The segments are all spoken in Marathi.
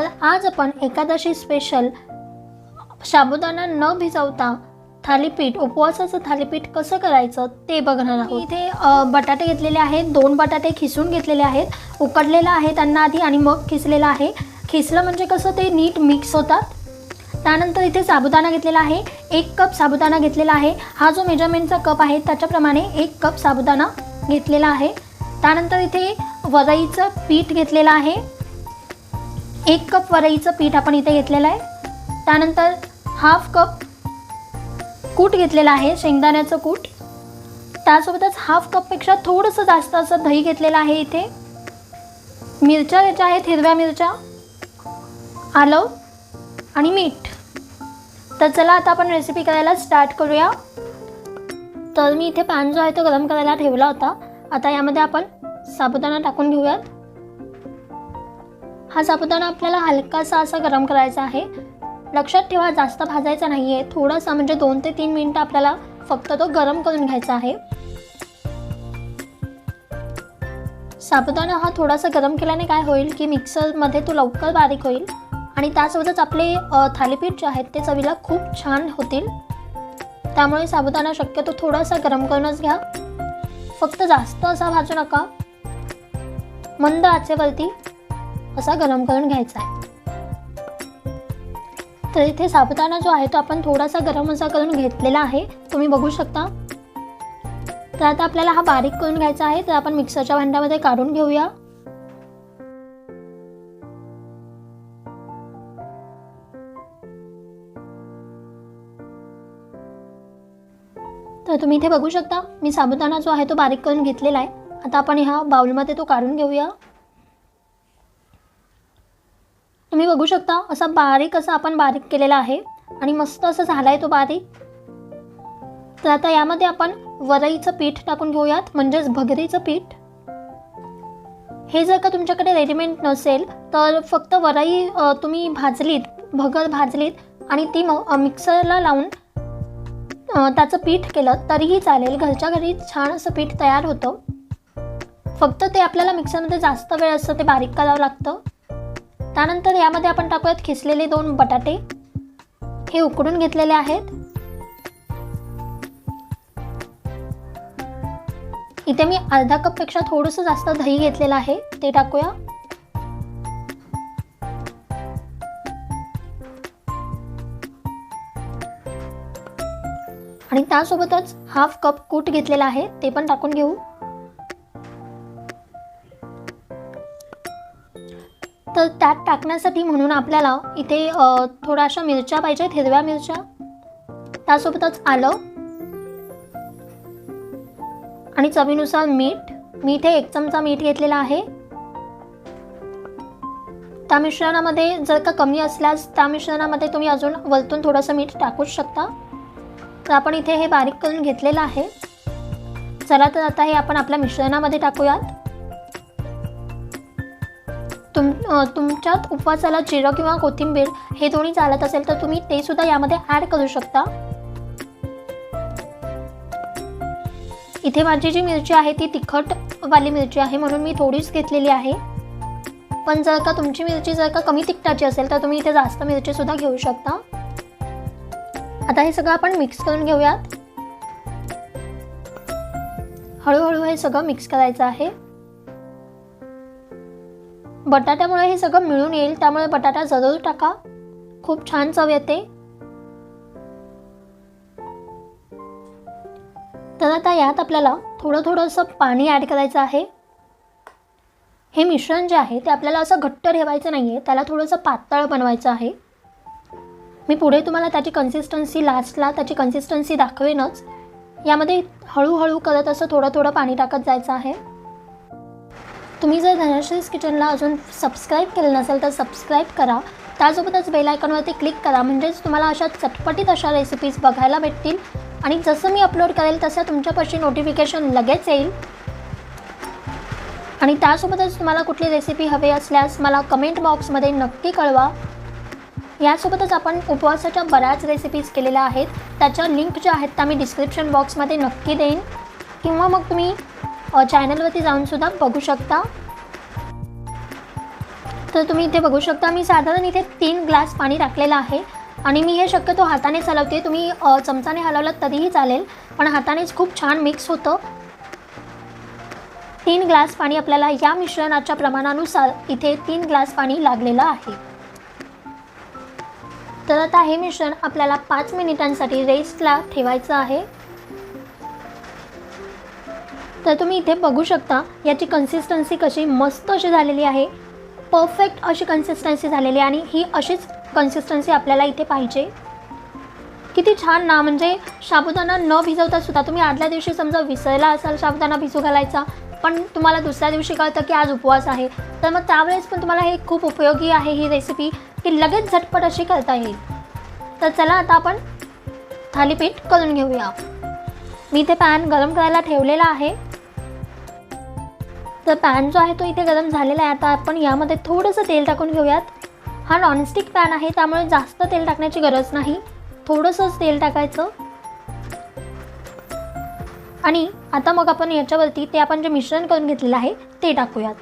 तर आज आपण एकादशी स्पेशल साबुदाणा न भिजवता थालीपीठ उपवासाचं थालीपीठ कसं करायचं ते बघणार आहोत. इथे बटाटे घेतलेले आहेत. दोन बटाटे खिसून घेतलेले आहेत. उकडलेलं आहे त्यांना आधी आणि मग खिसलेलं आहे. खिसलं म्हणजे कसं ते नीट मिक्स होतात. त्यानंतर इथे साबुदाणा घेतलेला आहे. एक कप साबुदाणा घेतलेला आहे. हा जो मेजरमेंटचा कप आहे त्याच्याप्रमाणे एक कप साबुदाणा घेतलेला आहे. त्यानंतर इथे वरईचं पीठ घेतलेलं आहे. एक कप वरईचं पीठ आपण इथे घेतलेलं आहे. त्यानंतर हाफ कप कूट घेतलेलं आहे शेंगदाण्याचं कूट. त्यासोबतच हाफ कपपेक्षा थोडंसं जास्त असं दही घेतलेलं आहे इथे. मिरच्या याच्या आहेत हिरव्या मिरच्या आलं आणि मीठ. तर चला आता आपण रेसिपी करायला स्टार्ट करूया. तर मी इथे पॅन जो आहे तो गरम करायला ठेवला होता. आता यामध्ये आपण साबुदाणा टाकून घेऊयात. हा साबुदाणा आपल्याला हलकासा असा गरम करायचा आहे. लक्षात ठेवा जास्त भाजायचा नाही आहे थोडासा म्हणजे दोन ते तीन मिनटं आपल्याला फक्त तो गरम करून घ्यायचा आहे. साबुदाणा हा थोडासा गरम केल्याने काय होईल की मिक्सरमध्ये तो लवकर बारीक होईल आणि त्यासोबतच आपले थालीपीठ जे आहेत ते चवीला खूप छान होतील. त्यामुळे साबुदाणा शक्यतो थोडासा गरम करूनच घ्या. फक्त जास्त असा भाजू नका. मंद आचेवरती असा गरम करून घ्यायचा आहे. तर इथे साबुदाणा जो आहे तो आपण थोडासा गरम असा करून घेतलेला आहे. तुम्ही बघू शकता. तर आता आपल्याला हा बारीक करून घ्यायचा आहे. तर आपण मिक्सरच्या भांड्यामध्ये काढून घेऊया. तर तुम्ही इथे बघू शकता मी साबुदाणा जो आहे तो बारीक करून घेतलेला आहे. आता आपण ह्या बाउलमध्ये तो काढून घेऊया. तुम्ही बघू शकता असा बारीक असा आपण बारीक केलेला आहे आणि मस्त असं झाला आहे तो बारीक. तर आता यामध्ये आपण वरईचं पीठ टाकून घेऊयात म्हणजेच भगरीचं पीठ. हे जर का तुमच्याकडे रेडीमेड नसेल तर फक्त वरई तुम्ही भाजलीत भगर भाजलीत आणि ती म मिक्सरला लावून त्याचं पीठ केलं तरीही चालेल. घरच्या घरी छान असं पीठ तयार होतं. फक्त ते आपल्याला मिक्सरमध्ये जास्त वेळ असतं ते बारीक करावं लागतं. त्यानंतर यामध्ये आपण टाकूयात खिसलेले दोन बटाटे. हे उकडून घेतलेले आहेत. इथे मी अर्धा कपपेक्षा थोडंसं जास्त दही घेतलेलं आहे. ते टाकूया. आणि त्यासोबतच हाफ कप कूट घेतलेला आहे. ते पण टाकून घेऊ. तर त्यात टाकण्यासाठी म्हणून आपल्याला इथे थोड्याशा मिरच्या पाहिजेत हिरव्या मिरच्या. त्यासोबतच आलं. आणि चवीनुसार मीठ. मी इथे एक चमचा मीठ घेतलेला आहे. त्या मिश्रणामध्ये जर का कमी असल्यास त्या मिश्रणामध्ये तुम्ही अजून वरतून थोडंसं मीठ टाकूच शकता. तर आपण इथे हे बारीक करून घेतलेलं आहे. चला तर आता हे आपण आपल्या मिश्रणामध्ये टाकूयात. तुम तुमच्यात उपवासाला जिरं किंवा कोथिंबीर हे दोन्ही चालत असेल तर तुम्ही ते सुद्धा यामध्ये ॲड करू शकता. इथे माझी जी मिरची आहे ती तिखटवाली मिरची आहे म्हणून मी थोडीच घेतलेली आहे. पण जर का तुमची मिरची जर का कमी तिखटाची असेल तर तुम्ही इथे जास्त मिरची सुद्धा घेऊ शकता. आता हे सगळं आपण मिक्स करून घेऊयात. हळूहळू हे सगळं मिक्स करायचं आहे. बटाट्यामुळे हे सगळं मिळून येईल त्यामुळे बटाटा जरूर टाका. खूप छान चव येते. तर आता यात आपल्याला थोडं थोडंसं पाणी ॲड करायचं आहे. हे मिश्रण जे आहे ते आपल्याला असं घट्ट ठेवायचं नाही आहे त्याला थोडंसं पातळ बनवायचं आहे. मी पुढे तुम्हाला त्याची कन्सिस्टन्सी लास्टला त्याची कन्सिस्टन्सी दाखवेनच. यामध्ये हळूहळू करत असं थोडं थोडं पाणी टाकत जायचं आहे. तुम्ही जर धनश्रीज किचनला अजून सबस्क्राईब केलं नसेल तर सबस्क्राईब करा. त्यासोबतच बेल आयकॉनवरती क्लिक करा. म्हणजेच तुम्हाला अशा चटपटीत अशा रेसिपीज बघायला भेटतील. आणि जसं मी अपलोड करेल तसं तुमच्यापाशी नोटिफिकेशन लगेच येईल. आणि त्यासोबतच तुम्हाला कुठली रेसिपी हवी असल्यास मला कमेंट बॉक्समध्ये नक्की कळवा. यासोबतच आपण उपवासाच्या बऱ्याच रेसिपीज केलेल्या आहेत. त्याच्या लिंक ज्या आहेत त्या मी डिस्क्रिप्शन बॉक्समध्ये नक्की देईन. किंवा मग तुम्ही चॅनलवरती जाऊन सुद्धा बघू शकता. तर तुम्ही इथे बघू शकता मी साधारण इथे तीन ग्लास पाणी टाकलेलं आहे. आणि मी हे शक्यतो हातानेच हलवते. तुम्ही चमचाने हलवलं तरीही चालेल पण हातानेच खूप छान मिक्स होतं. तीन ग्लास पाणी आपल्याला या मिश्रणाच्या प्रमाणानुसार इथे तीन ग्लास पाणी लागलेलं आहे. तर आता हे मिश्रण आपल्याला पाच मिनिटांसाठी रेस्टला ठेवायचं आहे. तर तुम्ही इथे बघू शकता याची कन्सिस्टन्सी कशी मस्त अशी झालेली आहे. परफेक्ट अशी कन्सिस्टन्सी झालेली आहे आणि ही अशीच कन्सिस्टन्सी आपल्याला इथे पाहिजे. किती छान ना म्हणजे साबुदाणा न भिजवता सुद्धा तुम्ही आदल्या दिवशी समजा विसरला असाल साबुदाणा भिजू घालायचा पण तुम्हाला दुसऱ्या दिवशी कळतं की आज उपवास आहे. तर मग त्यावेळेस पण तुम्हाला हे खूप उपयोगी आहे ही रेसिपी की लगेच झटपट अशी करता येईल. तर चला आता आपण थालीपीठ करून घेऊया. मी इथे पॅन गरम करायला ठेवलेला आहे. तर पॅन जो आहे तो इथे गरम झालेला आहे. आता आपण यामध्ये थोडंसं तेल टाकून घेऊयात. हा नॉनस्टिक पॅन आहे त्यामुळे जास्त तेल टाकण्याची गरज नाही. थोडंसंच तेल टाकायचं. आणि आता मग आपण याच्यावरती ते आपण जे मिश्रण करून घेतलेलं आहे ते टाकूयात.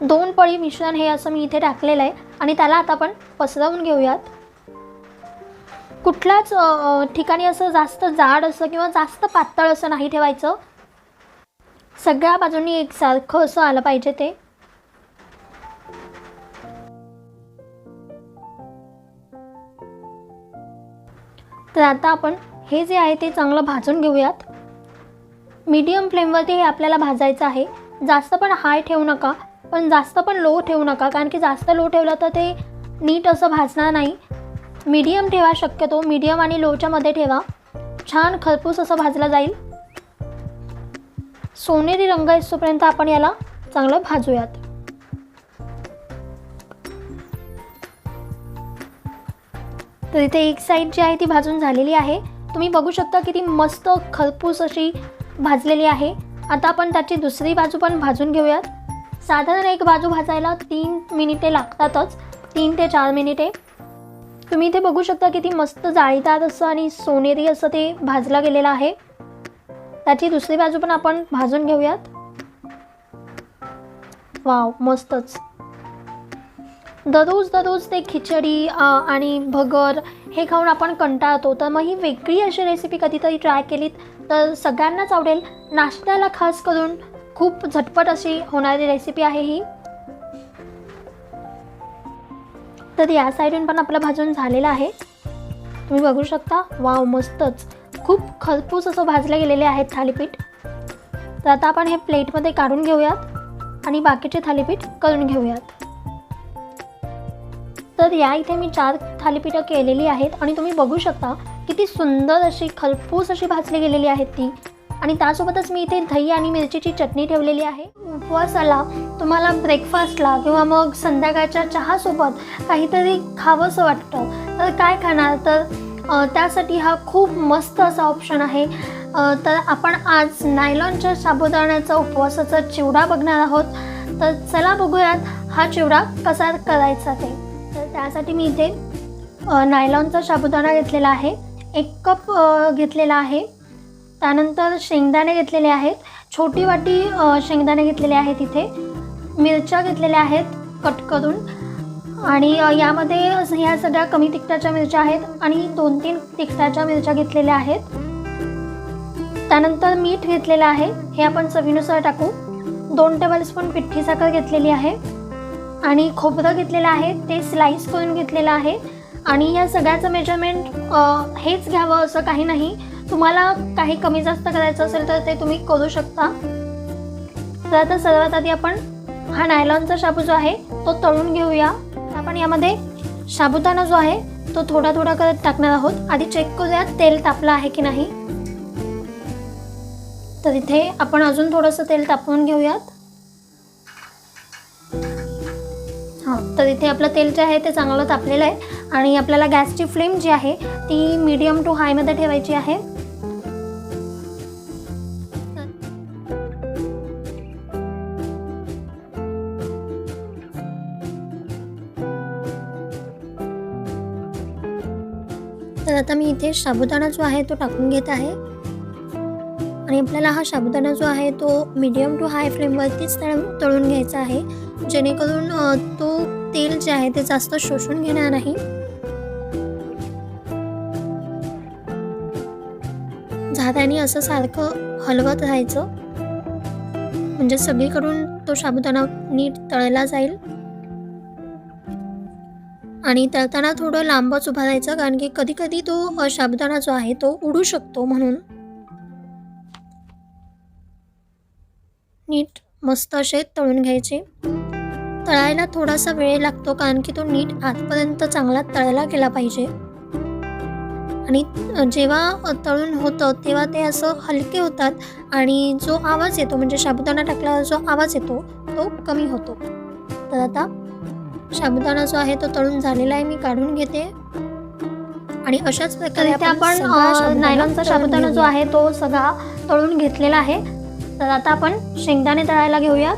दोन पळी मिश्रण हे असं मी इथे टाकलेलं आहे आणि त्याला आता आपण पसरवून घेऊयात. कुठल्याच ठिकाणी असं जास्त जाड असं किंवा जास्त पातळ असं नाही ठेवायचं. सगळ्या बाजूंनी एकसारखं असं आलं पाहिजे ते. तर आता आपण हे जे आहे ते चांगलं भाजून घेऊयात. मीडियम फ्लेमवरती हे आपल्याला भाजायचं आहे. जास्त पण हाय ठेवू नका पण जास्त पण लो ठेवू नका कारण की जास्त लो ठेवलं तर ते नीट असं भाजणार नाही. मीडियम ठेवा शक्यतो मीडियम आणि लोच्यामध्ये ठेवा. छान खरपूस असं भाजलं जाईल. सोनेरी रंग येतोपर्यंत आपण याला चांगलं भाजूयात. तर इथे एक साईड जी आहे ती भाजून झालेली आहे. तुम्ही बघू शकता किती मस्त खरपूस अशी भाजलेली आहे. आता आपण त्याची दुसरी बाजू पण भाजून घेऊयात. साधारण एक बाजू भाजायला तीन मिनिटे लागतातच. तीन ते चार मिनिटे. तुम्ही इथे बघू शकता किती मस्त जाळीदार असं आणि सोनेरी असं ते भाजलं गेलेलं आहे. त्याची दुसरी बाजू पण आपण भाजून घेऊयात. वाव मस्तच. दररोज दररोज ते खिचडी आणि भगर हे खाऊन आपण कंटाळतो. तर मग ही वेगळी अशी रेसिपी कधीतरी ट्राय केलीत तर सगळ्यांनाच आवडेल. नाश्त्याला खास करून खूप झटपट अशी होणारी रेसिपी आहे ही. तर या साईडून पण आपलं भाजून झालेलं आहे. तुम्ही बघू शकता. वाव मस्तच. खूप खलपूस असं भाजले गेलेले आहेत थालीपीठ. तर आता आपण हे प्लेटमध्ये काढून घेऊयात आणि बाकीचे थालीपीठ करून घेऊयात. तर या इथे मी चार थालीपीठं केलेली आहेत आणि तुम्ही बघू शकता किती सुंदर अशी खलपूस अशी भाजली गेलेली आहेत ती. आणि त्यासोबतच मी इथे दही आणि मिरचीची चटणी ठेवलेली आहे. उपवासाला तुम्हाला ब्रेकफास्टला किंवा मग संध्याकाळच्या चहासोबत काहीतरी खावंसं वाटतं. तर काय खाणार? तर त्यासाठी हा खूप मस्त असा ऑप्शन आहे. तर आपण आज नायलॉनच्या साबुदाण्याचा उपवासाचा चिवडा बघणार आहोत. तर चला बघूयात हा चिवडा कसा करायचा ते. तर त्यासाठी मी इथे नायलॉनचा साबुदाणा घेतलेला आहे. एक कप घेतलेला आहे. त्यानंतर शेंगदाणे घेतलेले आहेत. छोटी वाटी शेंगदाणे घेतलेले आहेत इथे. मिरच्या घेतलेल्या आहेत कट करून. आणि यामध्ये असं ह्या सगळ्या कमी तिखटाच्या मिरच्या आहेत आणि दोन तीन तिखटाच्या मिरच्या घेतलेल्या आहेत. त्यानंतर मीठ घेतलेलं आहे हे आपण चवीनुसार टाकू. दोन टेबलस्पून पिठ्ठी साखर घेतलेली आहे आणि खोबरं घेतलेलं आहे ते स्लाईस करून घेतलेलं आहे. आणि या सगळ्याचं मेजरमेंट हेच घ्यावं असं काही नाही. तुम्हाला काही कमी जास्त करायचं असेल तर ते तुम्ही करू शकता. तर आता सर्वात आधी आपण हा नायलॉनचा शाबू जो आहे तो तळून घेऊया. आपण यामध्ये साबुदाणा जो आहे तो थोडा थोडा करत टाकणार आहोत. आधी चेक करूया तेल तापलं आहे की नाही. तर इथे आपण अजून थोडंसं तेल तापवून घेऊयात. हां तर इथे आपलं तेल जे आहे ते चांगलं तापलेलं आहे. आणि आपल्याला गॅसची फ्लेम जी आहे ती मीडियम टू हायमध्ये ठेवायची आहे. तर आता मी इथे साबुदाणा जो आहे तो टाकून घेत आहे. आणि आपल्याला हा साबुदाणा जो आहे तो मीडियम टू हाय फ्लेमवरतीच तळ तळून घ्यायचा आहे. जेणेकरून तो तेल जे आहे ते जास्त शोषून घेणार नाही. झाऱ्याने असं सारखं हलवत राहायचं. म्हणजे सगळीकडून तो साबुदाणा नीट तळला जाईल. आणि तळताना थोडं लांबच उभा राहायचं कारण की कधी कधी तो अ, जो आहे तो उडू शकतो म्हणून. नीट मस्त असे तळून घ्यायचे. तळायला थोडासा वेळ लागतो कारण की तो नीट आतपर्यंत चांगला तळला गेला पाहिजे. आणि जेव्हा तळून होतं तेव्हा ते असं हलके होतात आणि जो आवाज येतो म्हणजे साबुदाणा टाकल्यावर जो आवाज येतो तो कमी होतो. तर आता साबुदाणा जो आहे तो तळून झालेला आहे मी काढून घेते. आणि अशाच प्रकारे आपण नायलॉनचा साबुदाणा जो. आहे तो सगळा तळून घेतलेला आहे. तर आता आपण शेंगदाणे तळायला घेऊयात.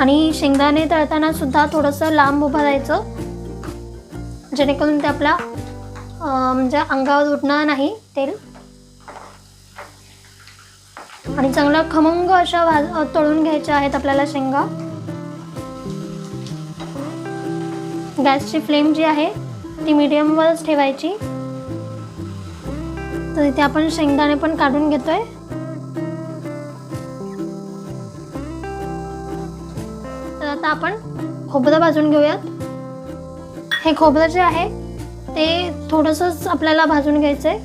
आणि शेंगदाणे तळताना सुद्धा थोडंसं लांब उभं राहायचं. जेणेकरून ते आपल्या अं, म्हणजे अंगावर उठणार नाही तेल. आणि चांगला खमंग अशा भाज तळून घ्यायच्या आहेत आपल्याला शेंगा. गॅसची फ्लेम जी आहे ती मिडियमवरच ठेवायची. तर इथे आपण शेंगदाणे पण काढून घेतोय. तर आता आपण खोबरं भाजून घेऊयात. हे खोबरं जे आहे ते थोडंसंच आपल्याला भाजून घ्यायचंय.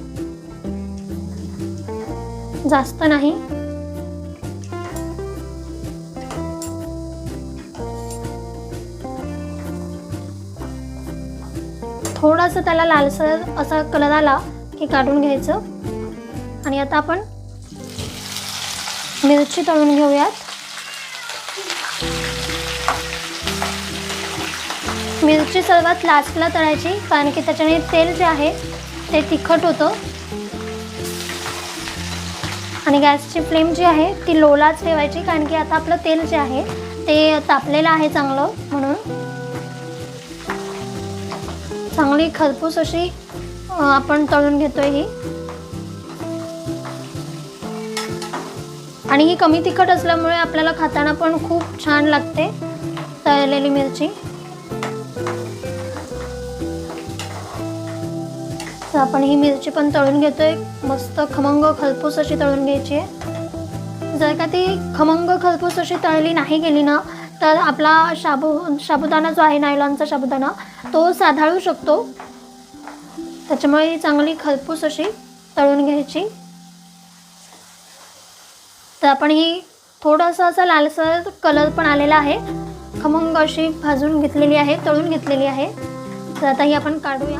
जास्त नाही. थोडंसं त्याला लालसर असा कलर आला की काढून घ्यायचं. आणि आता आपण मिरची तळून घेऊयात. मिरची सर्वात लास्टला तळायची कारण की त्याच्याने तेल जे आहे ते तिखट होतं. आणि गॅसची फ्लेम जी आहे ती लोलाच ठेवायची कारण की आता आपलं तेल जे आहे ते तापलेलं आहे चांगलं म्हणून. चांगली खरपूस अशी आपण तळून घेतोय ही. आणि ही कमी तिखट असल्यामुळे आपल्याला खाताना पण खूप छान लागते तळलेली मिरची. तर आपण ही मिरची पण तळून घेतोय. मस्त खमंग खरपूस अशी तळून घ्यायची आहे. जर का ती खमंग खरपूस अशी तळली नाही गेली ना तर आपला शाबू साबुदाणा जो आहे नायलॉनचा साबुदाणा तो साधाळू शकतो. त्याच्यामुळे ही चांगली खरपूस अशी तळून घ्यायची. तर आपण ही थोडासा असा लालसर कलर पण आलेला आहे. खमंग अशी भाजून घेतलेली आहे तळून घेतलेली आहे. तर आता ही आपण काढूया.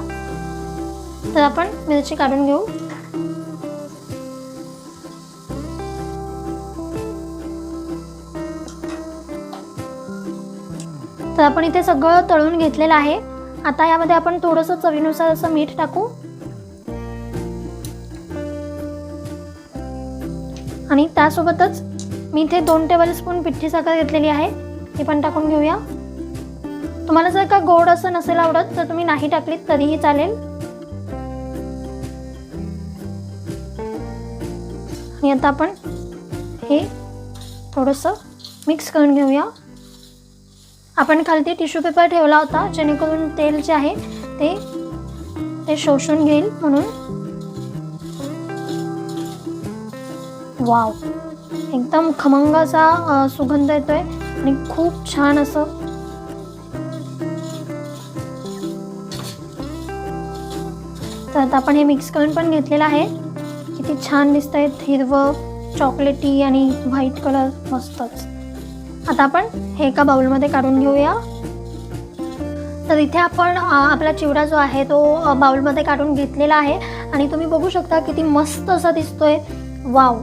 तर आपण मिरची काढून घेऊ. तर आपण इथे सगळं तळून घेतलेलं आहे. आता यामध्ये आपण थोडंसं चवीनुसार असं मीठ टाकू. आणि त्यासोबतच मी इथे दोन टेबल स्पून पिठी साखर घेतलेली आहे. ती पण टाकून घेऊया. तुम्हाला जर का गोड असं नसेल आवडत तर तुम्ही नाही टाकलीत तरीही चालेल. आणि आता आपण हे थोडंसं मिक्स करून घेऊया. आपण खालती टिश्यू पेपर ठेवला होता जेणेकरून तेल जे आहे ते ते शोषून घेईल म्हणून. वाव. एकदम खमंग असा सुगंध येतोय आणि खूप छान असं. तर आता आपण हे मिक्स करून पण घेतलेलं आहे. किती छान दिसत आहेत हिरवं चॉकलेटी आणि व्हाईट कलर मस्तच. आता आपण हे एका बाउलमध्ये काढून घेऊया. तर इथे आपण आपला चिवडा जो आहे तो बाउलमध्ये काढून घेतलेला आहे. आणि तुम्ही बघू शकता किती मस्त असा दिसतोय. वाव.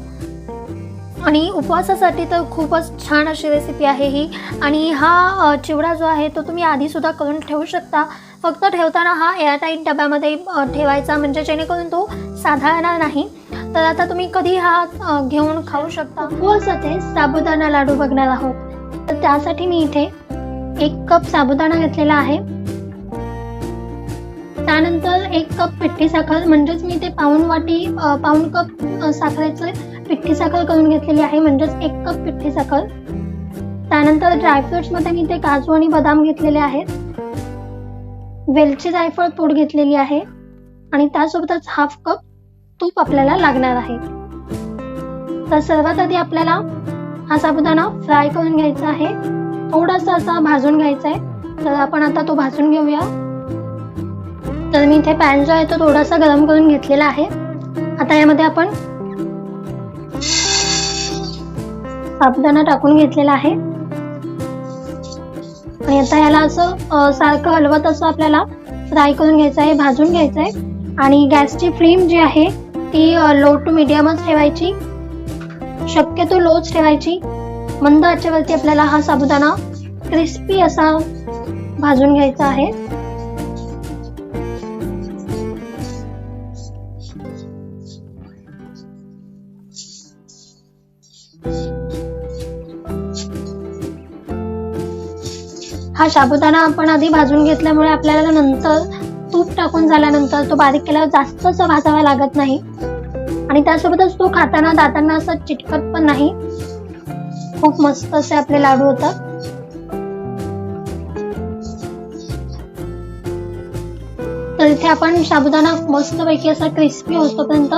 आणि उपवासासाठी तर खूपच छान अशी रेसिपी आहे ही. आणि हा चिवडा जो आहे तो तुम्ही आधीसुद्धा करून ठेवू शकता. फक्त ठेवताना हा एअरटाईट डब्यामध्ये ठेवायचा. म्हणजे जेणेकरून तो साधाळणार नाही. तर आता तुम्ही कधी हा घेऊन खाऊ शकता. उपवासाचे साबुदाणा लाडू बघणार आहोत. तर त्यासाठी मी इथे एक कप साबुदाणा घेतलेला आहे. त्यानंतर एक कप पिठी साखर म्हणजेच मी ते पाऊण वाटी पाऊन पाऊण कप साखरेचे साखरेचं पिठी साखर करून घेतलेली आहे म्हणजेच एक कप पिठी साखर. त्यानंतर ड्रायफ्रुट्समध्ये मी ते काजू आणि बदाम घेतलेले आहेत. वेलची जायफळ पूड घेतलेली आहे आणि त्यासोबतच हाफ कप तूप आपल्याला लागणार आहे. तर सर्वात आधी आपल्याला हा साबुदाणा फ्राय करून घ्यायचा आहे. थोडासा असा भाजून घ्यायचा आहे. तर आपण आता तो भाजून घेऊया. तर मी इथे पॅन जो आहे तो थोडासा गरम करून घेतलेला आहे. आता यामध्ये आपण साबुदाणा टाकून घेतलेला आहे. आणि आता याला असं सारखं हलवत असं आपल्याला फ्राय करून घ्यायचं आहे भाजून घ्यायचं आहे. आणि गॅसची फ्लेम जी आहे ती लो टू मिडियमच ठेवायची. शक्यतो लोच ठेवायची. मंद आचेवरती आपल्याला हा साबुदाणा क्रिस्पी असा भाजून घ्यायचा आहे. हा साबुदाणा आपण आधी भाजून घेतल्यामुळे आपल्याला नंतर तूप टाकून झाल्यानंतर तो बारीक केल्यावर जास्तच भाजावा लागत नाही. आणि त्यासोबतच तो खाताना दातांना असं चिटकत पण नाही. खूप मस्त असे आपले लाडू होतात. तर इथे आपण साबुदाणा मस्तपैकी असा क्रिस्पी होतोपर्यंत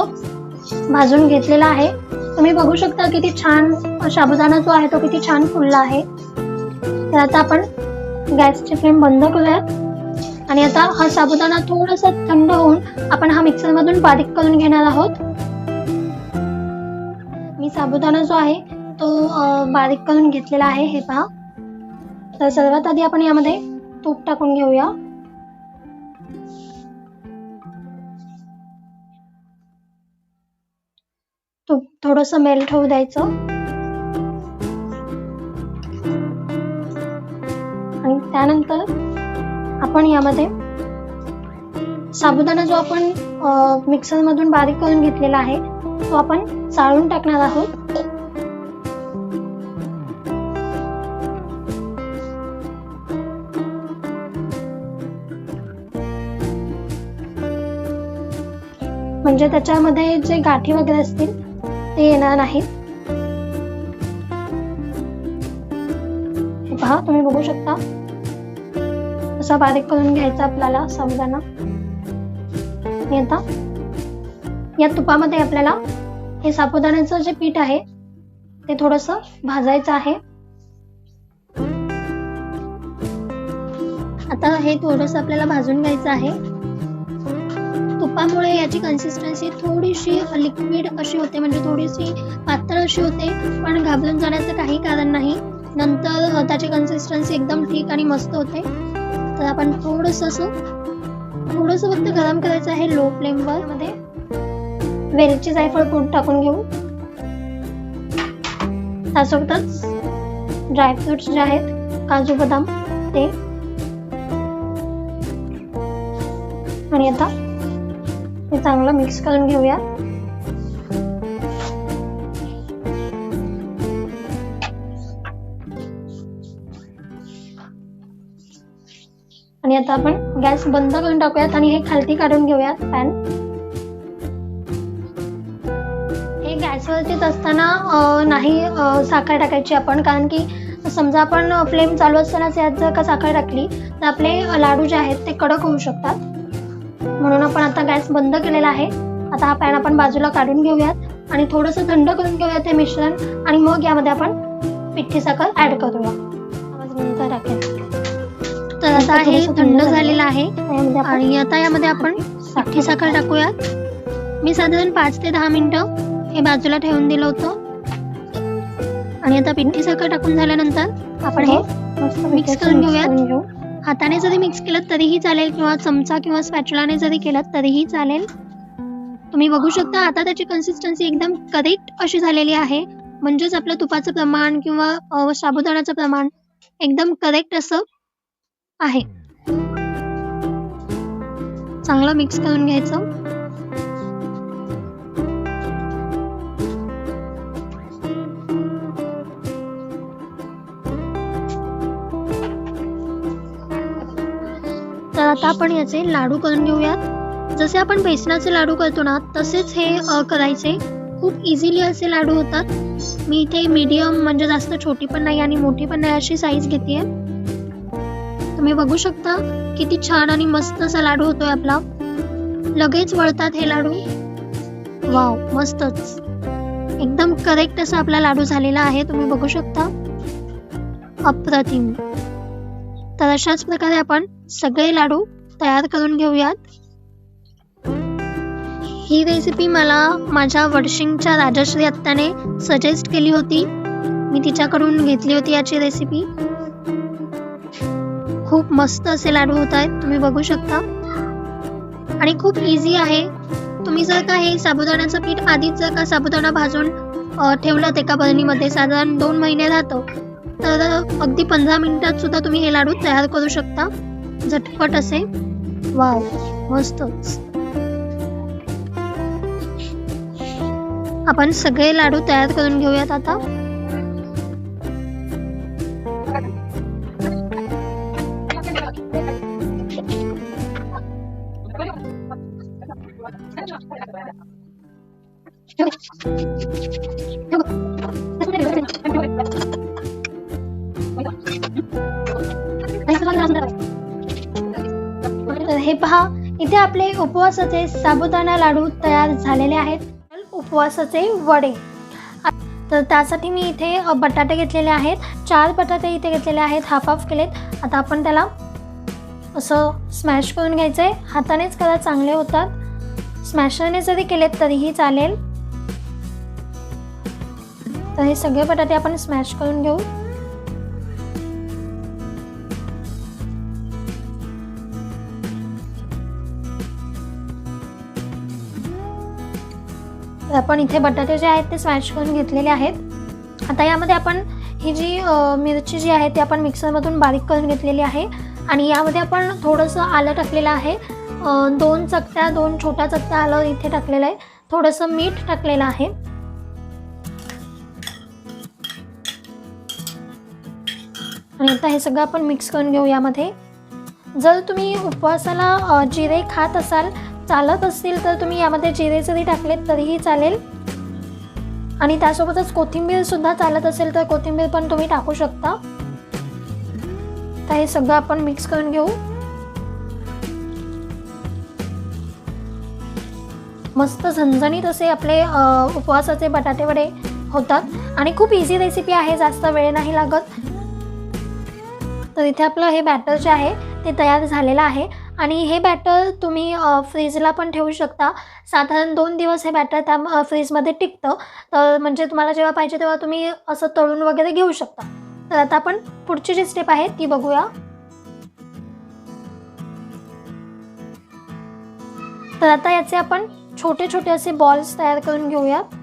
भाजून घेतलेला आहे. तुम्ही बघू शकता किती छान साबुदाणा जो आहे तो किती छान फुलला आहे. तर आता आपण गॅसची फ्लेम बंद करूयात. आणि आता हा साबुदाणा थोडासा थंड होऊन आपण हा मिक्सरमधून बारीक करून घेणार आहोत. साबुदाणा जो आहे तो बारीक करून घेतलेला आहे हे पहा. तर सर्वात आधी आपण यामध्ये तूप टाकून घेऊया. तूप थोडंसं मेल्ट होऊ द्यायचं. आणि त्यानंतर आपण यामध्ये साबुदाणा जो आपण मिक्सर मधून बारीक करून घेतलेला आहे तो आपण चाळून टाकणार आहोत. म्हणजे त्याच्यामध्ये जे गाठी वगैरे असतील ते येणार नाहीत पहा तुम्ही बघू शकता. असा बारीक करून घ्यायचा आपल्याला समजाना. आणि आता या तुपामध्ये आपल्याला हे साबुदाण्याचं जे पीठ आहे ते थोडस भाजायचं आहे. आता हे थोडस आपल्याला भाजून घ्यायचं आहे. तुपामुळे याची कन्सिस्टन्सी थोडीशी लिक्विड अशी होते म्हणजे थोडीशी पातळ अशी होते पण घाबरून जाण्याचं काही कारण नाही. नंतर त्याची कन्सिस्टन्सी एकदम ठीक आणि मस्त होते. तर आपण थोडस असं थोडस फक्त गरम करायचं आहे लो फ्लेमवर मध्ये वेलची जायफळ पूड टाकून घेऊ? त्यासोबतच ड्रायफ्रुट्स जे आहेत काजू बदाम ते. आणि आता हे चांगलं मिक्स करून घेऊया. आणि आता आपण गॅस बंद करून टाकूयात आणि हे खालती काढून घेऊयात पॅन गॅसवरतीच असताना नाही साखर टाकायची आपण. कारण की समजा आपण फ्लेम चालू असतानाच यात जर का साखर टाकली तर आपले लाडू जे आहेत ते कडक होऊ शकतात. म्हणून आपण आता गॅस बंद केलेला आहे. आता हा पॅन आपण बाजूला काढून घेऊयात आणि थोडंसं थंड करून घेऊयात ते मिश्रण आणि मग यामध्ये आपण पिठी साखर ऍड करूया. टाकेल तर आता हे थंड झालेलं आहे आणि आता यामध्ये आपण पिठी साखर टाकूयात. मी साधारण पाच ते दहा मिनिटं हे बाजूला ठेवून दिलं होतं. आणि आता पिठी साखर टाकून झाल्यानंतर आपण हे मिक्स करून घेऊयात. हाताने जरी मिक्स केलं तरीही चालेल किंवा चमचा किंवा स्पॅचुलाने जरी केलं तरीही चालेल. तुम्ही बघू शकता आता त्याची कन्सिस्टन्सी एकदम करेक्ट अशी झालेली आहे. म्हणजेच आपलं तुपाचं प्रमाण किंवा साबुदाण्याचं प्रमाण एकदम करेक्ट असं आहे. चांगलं मिक्स करून घ्यायचं. आता आपण याचे लाडू करून घेऊयात. जसे आपण बेसनाचे लाडू करतो ना तसेच हे करायचे. खूप इझिली असे लाडू होतात. मी इथे मीडियम म्हणजे जास्त छोटी पण नाही आणि मोठी पण नाही अशी साईज घेते तुम्ही बघू शकता किती छान आणि मस्त असा लाडू होतोय आपला. लगेच वळतात हे लाडू. वाव मस्तच. एकदम करेक्ट असा आपला लाडू झालेला आहे तुम्ही बघू शकता. अप्रतिम. तर अशाच प्रकारे आपण सगळे लाडू तयार करून घेऊयात. ही रेसिपी मला माझ्या वडशिंगच्या राजश्री आत्ताने सजेस्ट केली होती. मी तिच्याकडून घेतली होती याची रेसिपी खूप मस्त असे लाडू होत आहेत तुम्ही बघू शकता. आणि खूप इझी आहे. तुम्ही जर का हे साबुदाण्याचं पीठ आधीच जर का साबुदाणा भाजून ठेवलं एका बरणीमध्ये साधारण दोन महिने राहतं तर अगदी पंधरा मिनिटात सुद्धा तुम्ही हे लाडू तयार करू शकता. झटपट असे. वाव मस्तच. आपण सगळे लाडू तयार करून घेऊयात आता. हे पहा इथे आपले उपवासाचे साबुदाणा लाडू तयार झालेले आहेत. उपवासाचे वडे. तर त्यासाठी मी इथे बटाटे घेतलेले आहेत. चार बटाटे इथे घेतलेले आहेत हाफ हाफ केलेत. आता आपण त्याला असं स्मॅश करून घ्यायचं आहे हातानेच करा चांगले होतात. स्मॅशरने जरी केलेत तरीही चालेल. तर हे सगळे बटाटे आपण स्मॅश करून घेऊ. आपण इथे बटाटे जे आहेत ते स्मॅश करून घेतलेले आहेत. आता यामध्ये आपण ही जी मिरची जी आहे ती आपण मिक्सरमधून बारीक करून घेतलेली आहे. आणि यामध्ये आपण थोडंसं आलं टाकलेलं आहे. दोन चकत्या दोन छोट्या चकत्या आलं इथे टाकलेलं आहे. थोडंसं मीठ टाकलेलं आहे. आणि आता हे सगळं आपण मिक्स करून घेऊ यामध्ये. जर तुम्ही उपवासाला जिरे खात असाल चालत असतील तर तुम्ही यामध्ये जिरे जरी टाकलेत तरीही चालेल. आणि त्यासोबतच कोथिंबीरसुद्धा चालत असेल तर कोथिंबीर पण तुम्ही टाकू शकता. तर हे सगळं आपण मिक्स करून घेऊ. मस्त झणझणीत असे आपले उपवासाचे बटाटे वडे होतात. आणि खूप इझी रेसिपी आहे जास्त वेळ नाही लागत. तर इथे आपलं हे बॅटर जे आहे ते तयार झालेलं आहे. आणि हे बॅटर तुम्ही फ्रीजला पण ठेवू शकता. साधारण दोन दिवस हे बॅटर त्या फ्रीजमध्ये टिकतं. तर म्हणजे तुम्हाला जेव्हा पाहिजे तेव्हा तुम्ही असं तळून वगैरे घेऊ शकता. तर आता आपण पुढची जी स्टेप आहे ती बघूया. तर आता याचे आपण छोटे छोटे असे बॉल्स तयार करून घेऊयात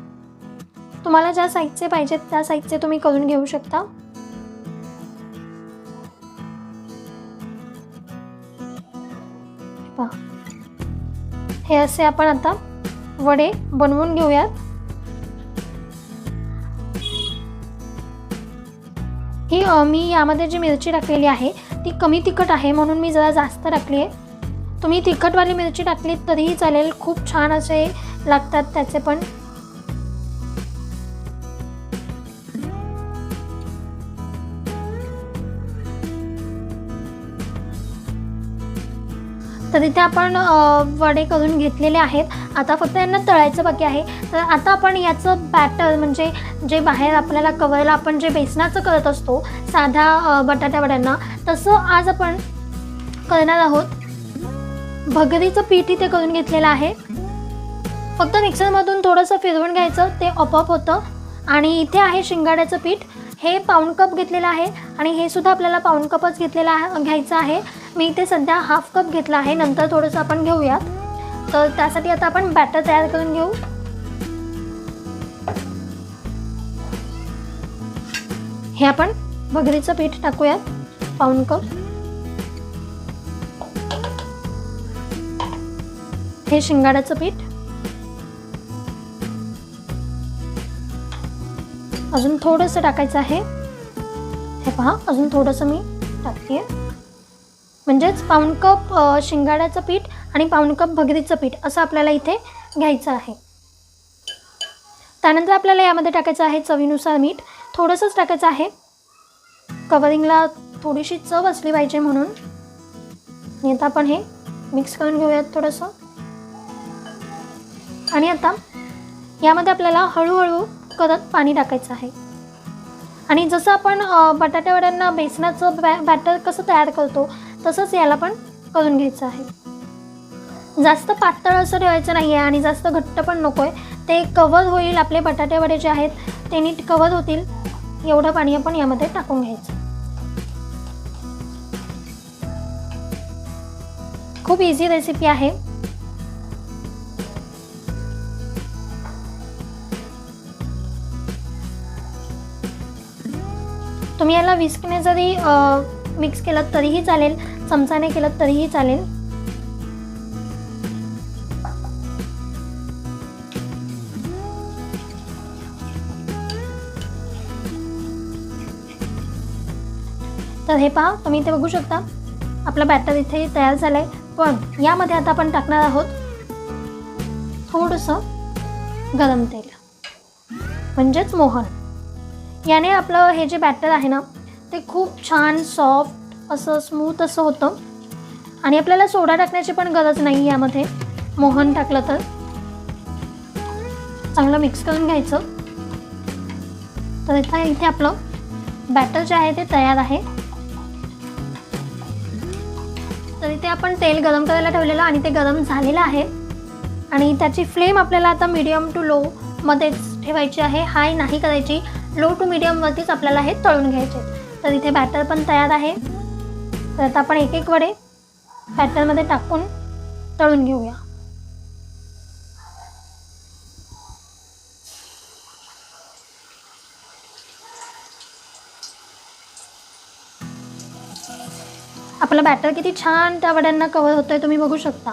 तुम्हाला ज्या साईजचे पाहिजेत त्या साईजचे तुम्ही करून घेऊ शकता. पहा. हे असे आपण आता वडे बनवून घेऊयात. ही मी यामध्ये जी मिरची टाकलेली आहे ती कमी तिखट आहे म्हणून मी जरा जास्त टाकली आहे तुम्ही तिखटवाली मिरची टाकलीत तरीही चालेल खूप छान असे लागतात त्याचे पण. तर इथे आपण वडे करून घेतलेले आहेत. आता फक्त यांना तळायचं बाकी आहे. तर आता आपण याचं बॅटर म्हणजे जे बाहेर आपल्याला कवरला आपण जे बेसनाचं करत असतो साध्या बटाट्यावड्यांना बटाट्या वड्यांना तसं आज आपण करणार आहोत. भगरीचं पीठ इथे करून घेतलेलं आहे. फक्त मिक्सरमधून थोडंसं फिरवून घ्यायचं ते आपोआप होतं. आणि इथे आहे शिंगाड्याचं पीठ. हे पाऊण कप घेतलेलं आहे. आणि हे सुद्धा आपल्याला पाऊण कपच घेतलेलं आहे घ्यायचं आहे. मी इथे सध्या हाफ कप घेतला आहे. नंतर थोडंसं आपण घेऊयात. तर त्यासाठी आता आपण बॅटर तयार करून घेऊ. हे आपण भगरीचं पीठ टाकूयात. पाऊण कप हे शिंगाड्याचं पीठ. अजून थोडंसं टाकायचं आहे. हे पहा अजून थोडंसं मी टाकते म्हणजेच पाऊण कप शिंगाड्याचं पीठ आणि पाऊण कप भगरीचं पीठ असं आपल्याला इथे घ्यायचं आहे. त्यानंतर आपल्याला यामध्ये टाकायचं आहे चवीनुसार मीठ. थोडंसंच टाकायचं आहे. कवरिंगला थोडीशी चव असली पाहिजे म्हणून. आणि आता आपण हे मिक्स करून घेऊयात थोडंसं. आणि आता यामध्ये आपल्याला हळूहळू करत पाणी टाकायचं आहे. आणि जसं आपण बटाट्यावड्यांना बेसनाचं बॅ बॅटर कसं तयार करतो तसंच याला पण करून घ्यायचं आहे. जास्त पातळ असं ठेवायचं नाही आहे आणि जास्त घट्ट पण नको आहे ते कवर होईल आपले बटाटे वडे जे आहेत ते नीट कवर होतील. एवढं पाणी आपण यामध्ये टाकून घ्यायचं. खूप इझी रेसिपी आहे. तुम्ही याला विस्कने जरी मिक्स केलं तरीही चालेल चमचाने केलं तरीही चालेल. तर हे पहा तुम्ही इथे बघू शकता आपलं बॅटर इथे तयार झालं आहे पण यामध्ये आता आपण टाकणार आहोत थोडंसं गरम तेल म्हणजेच मोहन. याने आपलं हे जे बॅटर आहे ना ते खूप छान सॉफ्ट असं स्मूथ असं होतं. आणि आपल्याला सोडा टाकण्याची पण गरज नाही यामध्ये. मोहन टाकलं तर. चांगलं मिक्स करून घ्यायचं. तर इथं इथे आपलं बॅटर जे आहे ते तयार आहे. तर इथे आपण तेल गरम करायला ठेवलेलं आणि ते गरम झालेलं आहे. आणि त्याची फ्लेम आपल्याला आता मीडियम टू लो मध्येच ठेवायची आहे. हाय नाही करायची. लो टू मीडियमवरतीच आपल्याला हे तळून घ्यायचे. तर इथे बॅटर पण तयार आहे. तर आता आपण एक एक वडे बॅटरमध्ये टाकून तळून घेऊया. आपलं बॅटर किती छान त्या वड्यांना कवर होतोय तुम्ही बघू शकता.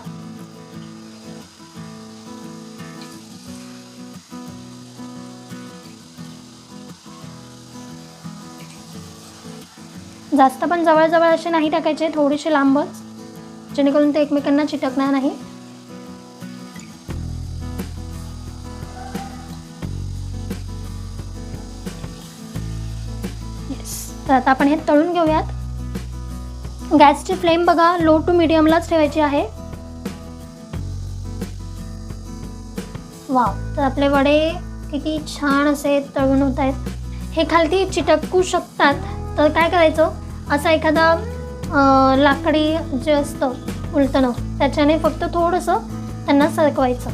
जास्त पण जवळजवळ असे नाही टाकायचे थोडेसे लांबच. जेणेकरून ते एकमेकांना चिटकणार नाही. तर आता आपण हे तळून घेऊयात. गॅसची फ्लेम बघा लो टू मिडियमलाच ठेवायची आहे. वाव. तर आपले वडे किती छान असे तळून होत आहेत. हे खालती चिटकू शकतात. तर काय करायचं? असा एखादा लाकडी जे असतं उलटणं त्याच्याने फक्त थोडंसं त्यांना सरकवायचं.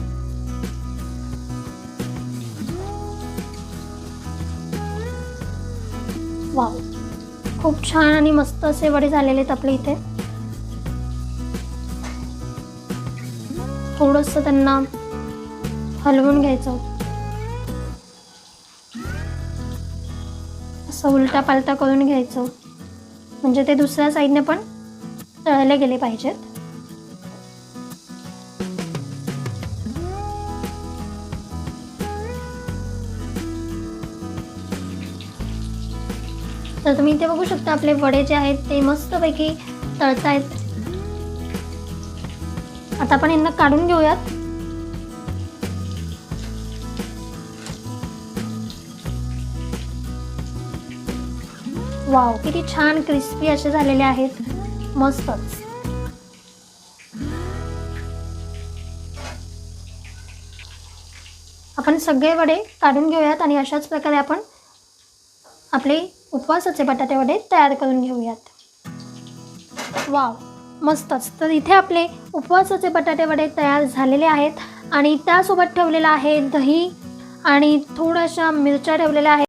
वाव. खूप छान आणि मस्त असे वडे झालेले आहेत आपले इथे. थोडंसं त्यांना हलवून घ्यायचं. असं उलटा पालटा करून घ्यायचं. म्हणजे ते दुसऱ्या साईडने पण तळले गेले पाहिजेत. तर तुम्ही इथे बघू शकता आपले वडे जे आहेत ते मस्तपैकी तळतायत. आता आपण यांना काढून घेऊयात. वाव किती छान क्रिस्पी असे झालेले आहेत. मस्तच आपण सगळे वडे काढून घेऊयात आणि अशाच प्रकारे आपण आपले उपवासाचे बटाटे वडे तयार करून घेऊयात. वाव मस्तच. तर इथे आपले उपवासाचे बटाटे वडे तयार झालेले आहेत आणि त्यासोबत ठेवलेलं आहे दही आणि थोड्याशा मिरच्या ठेवलेल्या आहेत.